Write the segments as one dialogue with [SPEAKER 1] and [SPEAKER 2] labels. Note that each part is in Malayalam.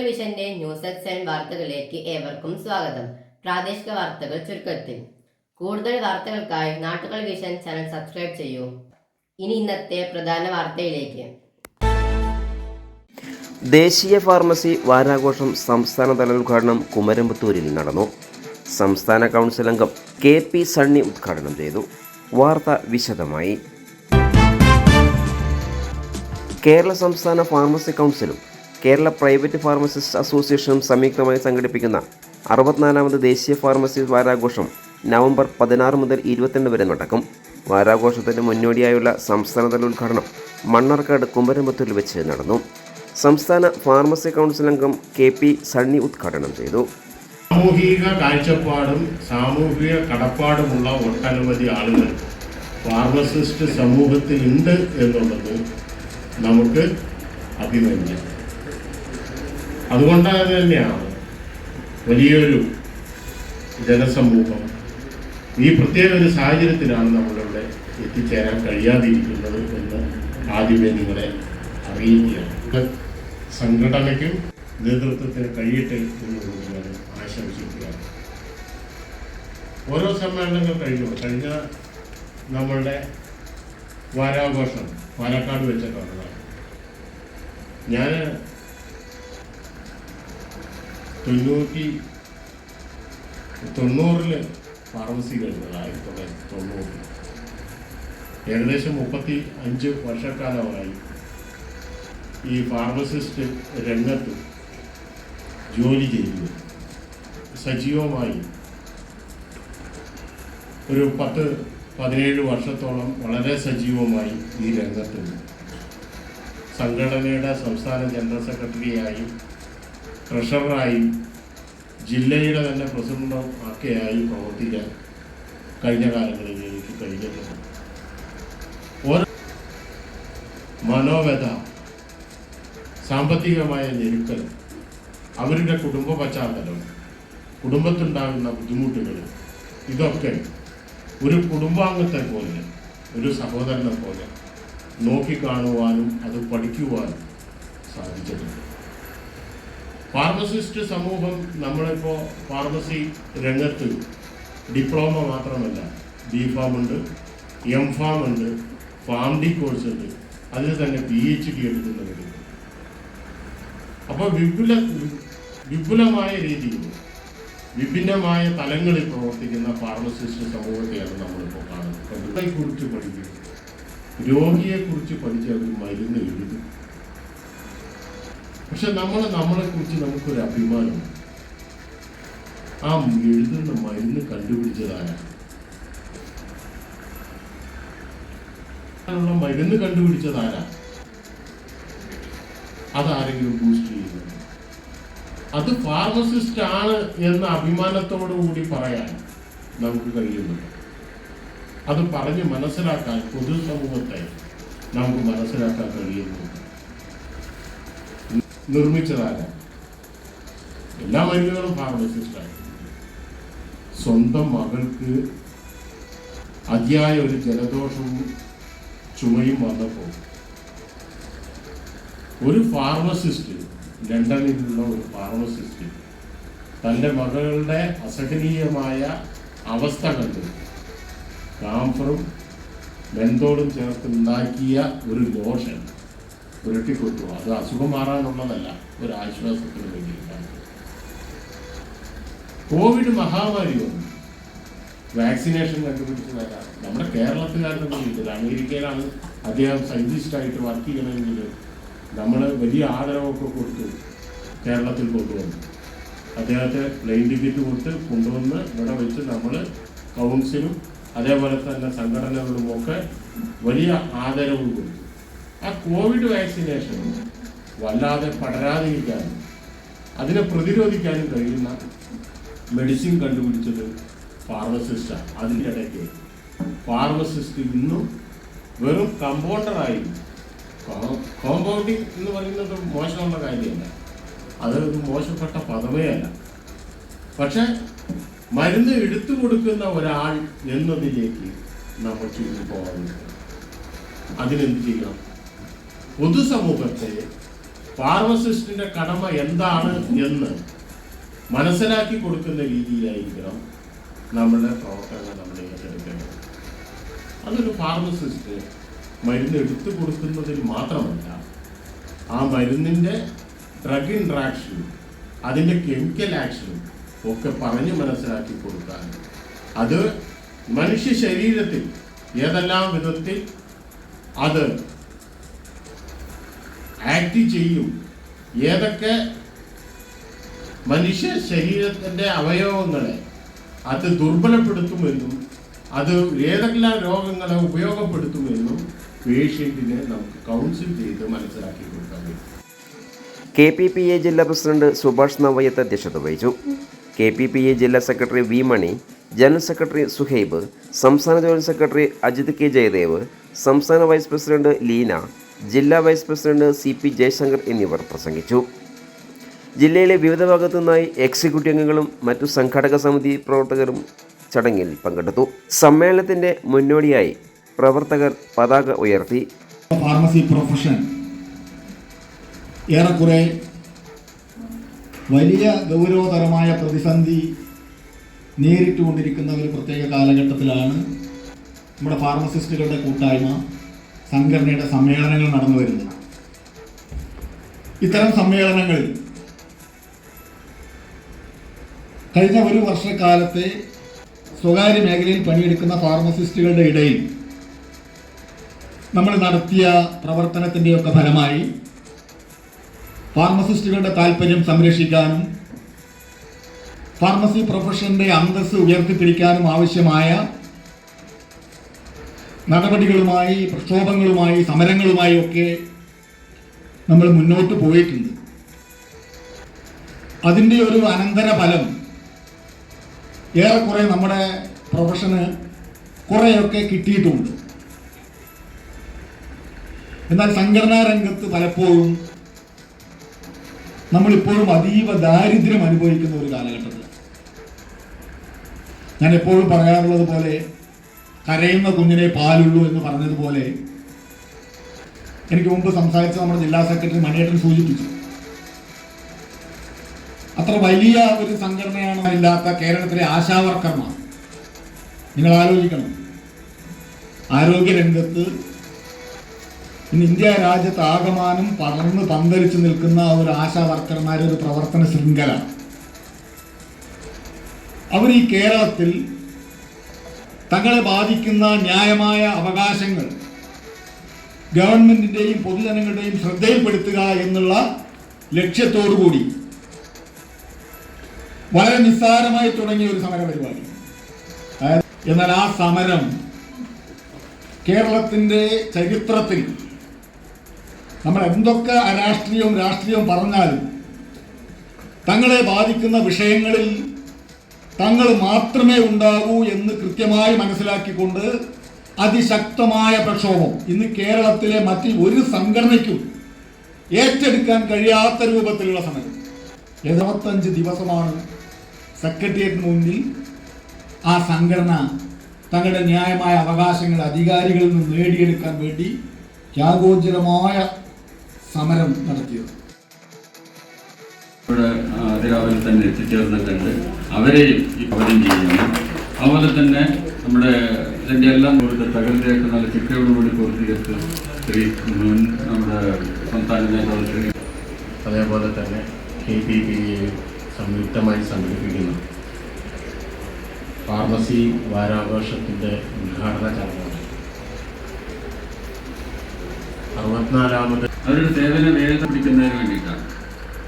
[SPEAKER 1] നാട്ടുകൾ വിഷന്റെ ന്യൂസ് സെവൻ വാർത്തകളിലേക്ക് ഏവർക്കും സ്വാഗതം. പ്രാദേശിക വാർത്തകൾ ചുരുക്കത്തിൽ. കൂടുതൽ വാർത്തകൾക്കായി നാട്ടുകൾ വിഷൻ ചാനൽ സബ്സ്ക്രൈബ് ചെയ്യൂ. ഇനി ഇന്നത്തെ പ്രധാന വാർത്തയിലേക്ക്.
[SPEAKER 2] ദേശീയ ഫാർമസി വാരാഘോഷം സംസ്ഥാനതല ഉദ്ഘാടനം കുമരമ്പത്തൂരിൽ നടന്നു. സംസ്ഥാന കൗൺസിൽ അംഗം കെ പി സണ്ണി ഉദ്ഘാടനം ചെയ്തു. വാർത്ത വിശദമായി. കേരള സംസ്ഥാന ഫാർമസി കൗൺസിലും കേരള പ്രൈവറ്റ് ഫാർമസിസ്റ്റ് അസോസിയേഷനും സംയുക്തമായി സംഘടിപ്പിക്കുന്ന അറുപത്തിനാലാമത് ദേശീയ ഫാർമസി വാരാഘോഷം നവംബർ പതിനാറ് മുതൽ ഇരുപത്തിരണ്ട് വരെ നടക്കും. വാരാഘോഷത്തിന് മുന്നോടിയായുള്ള സംസ്ഥാനതല ഉദ്ഘാടനം മണ്ണാർക്കാട് കുമരമ്പത്തൂരിൽ വെച്ച് നടന്നു. സംസ്ഥാന ഫാർമസി കൗൺസിൽ അംഗം കെ പി സണ്ണി ഉദ്ഘാടനം ചെയ്തു.
[SPEAKER 3] സാമൂഹിക കാഴ്ചപ്പാടും സാമൂഹിക കടപ്പാടുമുള്ള ഒട്ടനവധി ആളുകൾ ഫാർമസിസ്റ്റ് സമൂഹത്തിൽ ഉണ്ട് എന്നുള്ളത് നമുക്ക് അഭിനന്ദിക്കാം അതുകൊണ്ടാണ് തന്നെയാണ്. വലിയൊരു ജനസമൂഹം ഈ പ്രത്യേക ഒരു സാഹചര്യത്തിലാണ് നമ്മളിവിടെ എത്തിച്ചേരാൻ കഴിയാതിരിക്കുന്നത് എന്ന് ആദ്യമേ നിങ്ങളെ അറിയിക്കുകയാണ്. സംഘടനയ്ക്കും നേതൃത്വത്തിന് കഴിയട്ടെ എന്നുള്ളത് ഞാൻ ആശംസിക്കുകയാണ്. ഓരോ സമ്മേളനങ്ങൾ കഴിഞ്ഞു. കഴിഞ്ഞ നമ്മളുടെ വാരാഘോഷം പാലക്കാട് വെച്ചിട്ടുള്ളതാണ് ഞാൻ തൊണ്ണൂറ്റി തൊണ്ണൂറിൽ ഫാർമസി കഴിഞ്ഞത് ആയിരത്തി തൊള്ളായിരത്തി തൊണ്ണൂറിൽ ഏകദേശം മുപ്പത്തി അഞ്ച് വർഷക്കാലമായി ഈ ഫാർമസിസ്റ്റ് രംഗത്ത് ജോലി ചെയ്യുന്നു. സജീവമായി ഒരു പത്ത് പതിനേഴ് വർഷത്തോളം വളരെ സജീവമായി ഈ രംഗത്തുണ്ട്. സംഘടനയുടെ സംസ്ഥാന ജനറൽ സെക്രട്ടറിയായും ട്രഷററായും ജില്ലയുടെ തന്നെ പ്രസിഡന്റും ഒക്കെയായി പ്രവർത്തിക്കാൻ കഴിഞ്ഞ കാലങ്ങളിൽ എനിക്ക് കഴിഞ്ഞിട്ടുണ്ട്. ഓരോ മനോവ്യത സാമ്പത്തികമായ ഞെരുക്കൽ അവരുടെ കുടുംബ പശ്ചാത്തലം കുടുംബത്തുണ്ടാകുന്ന ബുദ്ധിമുട്ടുകൾ ഇതൊക്കെ ഒരു കുടുംബാംഗത്തെ പോലെ ഒരു സഹോദരനെ പോലെ നോക്കിക്കാണുവാനും അത് പഠിക്കുവാനും സാധിച്ചിട്ടുണ്ട്. ഫാർമസിസ്റ്റ് സമൂഹം നമ്മളിപ്പോൾ ഫാർമസി രംഗത്ത് ഡിപ്ലോമ മാത്രമല്ല ബി ഫാം ഉണ്ട് എം ഫാം ഉണ്ട് ഫാം ഡി കോഴ്സ് ഉണ്ട് അതിൽ തന്നെ പി എച്ച് ഡി എടുക്കുന്നവരുണ്ട്. അപ്പോൾ വിപുല വിപുലമായ രീതിയിൽ വിഭിന്നമായ തലങ്ങളിൽ പ്രവർത്തിക്കുന്ന ഫാർമസിസ്റ്റ് സമൂഹത്തെയാണ് നമ്മളിപ്പോൾ കാണുന്നത്. കുറിച്ച് പഠിക്കും രോഗിയെക്കുറിച്ച് പഠിച്ച് അവർ മരുന്ന് എഴുതും. പക്ഷെ നമ്മൾ നമ്മളെ കുറിച്ച് നമുക്കൊരു അഭിമാനം. ആ എഴുതുന്ന മരുന്ന് കണ്ടുപിടിച്ചതാരാണ് മരുന്ന് കണ്ടുപിടിച്ചതാരാ? അതാരെങ്കിലും ബൂസ്റ്റ് ചെയ്യുന്നത്? അത് ഫാർമസിസ്റ്റ് ആണ് എന്ന അഭിമാനത്തോടു കൂടി പറയാൻ നമുക്ക് കഴിയുന്നുണ്ട് അത് പറഞ്ഞ് മനസ്സിലാക്കാൻ പൊതുസമൂഹത്തെ നമുക്ക് മനസ്സിലാക്കാൻ കഴിയുന്നുണ്ട് നിർമ്മിച്ചതാരാ എല്ലാ മരുന്നുകളും ഫാർമസിസ്റ്റാണ് സ്വന്തം മകൾക്ക് അതിയായ ഒരു ജലദോഷവും ചുമയും വന്നപ്പോൾ ഒരു ഫാർമസിസ്റ്റ് ലണ്ടനിലുള്ള ഒരു ഫാർമസിസ്റ്റ് തന്റെ മകളുടെ അസഹനീയമായ അവസ്ഥ കണ്ട് കാംഫറും ചേർത്ത് ഉണ്ടാക്കിയ ഒരു ലോഷൻ പുരട്ടിക്കൊടുത്തു അത് അസുഖം മാറാനുള്ളതല്ല. ഒരു ആശ്വാസത്തിന് വേണ്ടിയിട്ടാണ്. കോവിഡ് മഹാമാരി വന്നു. വാക്സിനേഷൻ കണ്ടുപിടിച്ചതല്ല നമ്മുടെ കേരളത്തിലായിരുന്നു ചെയ്തത് അമേരിക്കയിലാണ് അദ്ദേഹം സയന്റിസ്റ്റായിട്ട് വർക്ക് ചെയ്യണമെങ്കിൽ നമ്മൾ വലിയ ആദരവൊക്കെ കൊടുത്തു കേരളത്തിൽ കൊണ്ടുവന്നു. അദ്ദേഹത്തെ പ്ലെയിൻ ടിക്കറ്റ് കൊടുത്ത് കൊണ്ടുവന്ന് ഇവിടെ വെച്ച് നമ്മൾ കൗൺസിലും അതേപോലെ തന്നെ സംഘടനകളുമൊക്കെ വലിയ ആദരവ് കൊടുത്തു. ആ കോവിഡ് വാക്സിനേഷൻ വല്ലാതെ പടരാതിരിക്കാനും അതിനെ പ്രതിരോധിക്കാനും കഴിയുന്ന മെഡിസിൻ കണ്ടുപിടിച്ചത് ഫാർമസിസ്റ്റാണ് അതിന്റെ ഇടയ്ക്ക് ഫാർമസിസ്റ്റ് ഇന്നും വെറും കമ്പൗണ്ടറായി കോമ്പൗണ്ടിങ് എന്ന് പറയുന്നത് മോശമുള്ള കാര്യമല്ല. അത് മോശപ്പെട്ട പദവേ അല്ല. പക്ഷെ മരുന്ന് എടുത്തു കൊടുക്കുന്ന ഒരാൾ എന്നതിലേക്ക് നമ്മൾ ചുരുങ്ങി പോകാറുണ്ട് അതിനെന്ത് ചെയ്യണം? പൊതുസമൂഹത്തെ ഫാർമസിസ്റ്റിന്റെ കടമ എന്താണ് എന്ന് മനസ്സിലാക്കി കൊടുക്കുന്ന രീതിയിലായിരിക്കണം നമ്മളുടെ പ്രവർത്തനങ്ങൾ നമ്മൾ ഏറ്റെടുക്കേണ്ടത്. അതൊരു ഫാർമസിസ്റ്റ് മരുന്ന് എടുത്തു കൊടുക്കുന്നതിൽ മാത്രമല്ല ആ മരുന്നിന്റെ ഡ്രഗ് ഇൻട്രാക്ഷനും അതിന്റെ കെമിക്കൽ ആക്ഷനും ഒക്കെ പറഞ്ഞ് മനസ്സിലാക്കി കൊടുക്കാൻ അത് മനുഷ്യ ശരീരത്തിൽ ഏതെല്ലാം വിധത്തിൽ അത് ആക്ട് ചെയ്യും. ഏതൊക്കെ മനുഷ്യ ശരീരത്തിന്റെ അവയവങ്ങളെ അത് ദുർബലപ്പെടുത്തുമെന്നും അത് ഏതെല്ലാം രോഗങ്ങളെ ഉപയോഗപ്പെടുത്തുമെന്നും പേഷ്യന്റിനെ നമുക്ക് കൗൺസിൽ ചെയ്ത് മനസ്സിലാക്കി കൊടുക്കാൻ
[SPEAKER 2] കെ പി പി എ ജില്ലാ പ്രസിഡന്റ് സുഭാഷ് നവയത്ത് അധ്യക്ഷത വഹിച്ചു. കെ പി പി എ ജില്ലാ secretary V Mani general secretary Suhaib സംസ്ഥാന joint secretary Ajith K Jayadev സംസ്ഥാന വൈസ് പ്രസിഡന്റ് ലീന ജില്ലാ vice president C P Jayashankar എന്നിവർ പ്രസംഗിച്ചു. ജില്ലയിലെ വിവിധ ഭാഗത്തു നിന്നായി എക്സിക്യൂട്ടീവ് അംഗങ്ങളും മറ്റു സംഘാടക സമിതി പ്രവർത്തകരും ചടങ്ങിൽ പങ്കെടുത്തു. സമ്മേളനത്തിന്റെ മുന്നോടിയായി പ്രവർത്തകർ പതാക ഉയർത്തി.
[SPEAKER 4] ഫാർമസി പ്രൊഫഷൻ ഏറെക്കുറെ വലിയ ഗൗരവതരമായ പ്രതിസന്ധി നേരിട്ടുകൊണ്ടിരിക്കുന്ന ഒരു പ്രത്യേക കാലഘട്ടത്തിലാണ് നമ്മുടെ ഫാർമസിസ്റ്റുകളുടെ കൂട്ടായ്മ സംഘടനയുടെ സമ്മേളനങ്ങൾ നടന്നു വരുന്നത്. ഇത്തരം സമ്മേളനങ്ങളിൽ കഴിഞ്ഞ ഒരു വർഷക്കാലത്തെ സ്വകാര്യ മേഖലയിൽ പണിയെടുക്കുന്ന ഫാർമസിസ്റ്റുകളുടെ ഇടയിൽ നമ്മൾ നടത്തിയ പ്രവർത്തനത്തിന്റെയൊക്കെ ഫലമായി ഫാർമസിസ്റ്റുകളുടെ താല്പര്യം സംരക്ഷിക്കാനും ഫാർമസി പ്രൊഫഷന്റെ അന്തസ് ഉയർത്തിപ്പിടിക്കാനും ആവശ്യമായ നടപടികളുമായി പ്രക്ഷോഭങ്ങളുമായി സമരങ്ങളുമായി ഒക്കെ നമ്മൾ മുന്നോട്ട് പോയിട്ടുണ്ട്. അതിന്റെ ഒരു അനന്തരഫലം ഏറെക്കുറെ നമ്മുടെ പ്രൊഫഷന് കുറേയൊക്കെ കിട്ടിയിട്ടുണ്ട്. എന്നാൽ സംഘടനാ രംഗത്ത് പലപ്പോഴും നമ്മളിപ്പോഴും അതീവ ദാരിദ്ര്യം അനുഭവിക്കുന്ന ഒരു കാലഘട്ടത്തിൽ ഞാൻ എപ്പോഴും പറയാറുള്ളത് പോലെ കരയുന്ന കുഞ്ഞിനെ പാലുള്ളൂ എന്ന് പറഞ്ഞതുപോലെ എനിക്ക് മുമ്പ് സംസാരിച്ച നമ്മുടെ ജില്ലാ സെക്രട്ടറി മണിയേട്ടൻ സൂചിപ്പിച്ചു. അത്ര വലിയ ഒരു സംഘടനയാണ് ഇല്ലാത്ത കേരളത്തിലെ ആശാവർക്കർമാർ. നിങ്ങൾ ആലോചിക്കണം. ആരോഗ്യരംഗത്ത് ഇന്ന് ഇന്ത്യ രാജ്യത്ത് ആകമാനം പടർന്ന് പന്തലിച്ച് നിൽക്കുന്ന ഒരു ആശാ വർക്കർമാരുടെ ഒരു പ്രവർത്തന ശൃംഖല. അവർ ഈ കേരളത്തിൽ തങ്ങളെ ബാധിക്കുന്ന ന്യായമായ അവകാശങ്ങൾ ഗവൺമെന്റിന്റെയും പൊതുജനങ്ങളുടെയും ശ്രദ്ധയിൽപ്പെടുത്തുക എന്നുള്ള ലക്ഷ്യത്തോടു കൂടി വളരെ നിസ്സാരമായി തുടങ്ങിയ ഒരു സമര പരിപാടി എന്നാൽ ആ സമരം കേരളത്തിന്റെ ചരിത്രത്തിൽ നമ്മൾ എന്തൊക്കെ അരാഷ്ട്രീയവും രാഷ്ട്രീയവും പറഞ്ഞാലും തങ്ങളെ ബാധിക്കുന്ന വിഷയങ്ങളിൽ തങ്ങൾ മാത്രമേ ഉണ്ടാകൂ എന്ന് കൃത്യമായി മനസ്സിലാക്കിക്കൊണ്ട് അതിശക്തമായ പ്രക്ഷോഭം. ഇന്ന് കേരളത്തിലെ മറ്റ് ഒരു സംഘടനയ്ക്കും ഏറ്റെടുക്കാൻ കഴിയാത്ത രൂപത്തിലുള്ള സമരം എഴുപത്തഞ്ച് ദിവസമാണ് സെക്രട്ടേറിയറ്റിന് മുന്നിൽ ആ സംഘടന തങ്ങളുടെ ന്യായമായ അവകാശങ്ങൾ അധികാരികളിൽ നിന്ന് നേടിയെടുക്കാൻ വേണ്ടി ത്യാഗോജ്ജലമായ സമരം നടത്തിയത്.
[SPEAKER 5] അതിരാവിലെ തന്നെ എത്തിച്ചേർന്നിട്ടുണ്ട്. അവരെയും ഈ പവനം ചെയ്യുന്നു. അതുപോലെ തന്നെ നമ്മുടെ ഇതിന്റെ എല്ലാം കൂടുതൽ തകർച്ചയൊക്കെ നല്ല ചിട്ടയോടുകൂടി പൂർത്തീകരിച്ച് ശ്രീ നമ്മുടെ സംസ്ഥാന നേതാവ് ശ്രീ
[SPEAKER 3] അതേപോലെ തന്നെ കെ പി പി സംയുക്തമായി സംഘടിപ്പിക്കുന്നു ഫാർമസി വാരാഘോഷത്തിന്റെ ഉദ്ഘാടന ചടങ്ങാണ്. അറുപത്തിനാലാമത്
[SPEAKER 5] അവരുടെ സേവനം വേഗം പിടിക്കുന്നതിന് വേണ്ടിയിട്ടാണ്?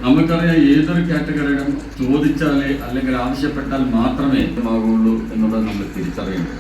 [SPEAKER 5] നമുക്കറിയാം ഏതൊരു കാറ്റഗറിയിലും ചോദിച്ചാലേ അല്ലെങ്കിൽ ആവശ്യപ്പെട്ടാൽ മാത്രമേ ആകുള്ളൂ എന്നുള്ളത് നമ്മൾ തിരിച്ചറിയണം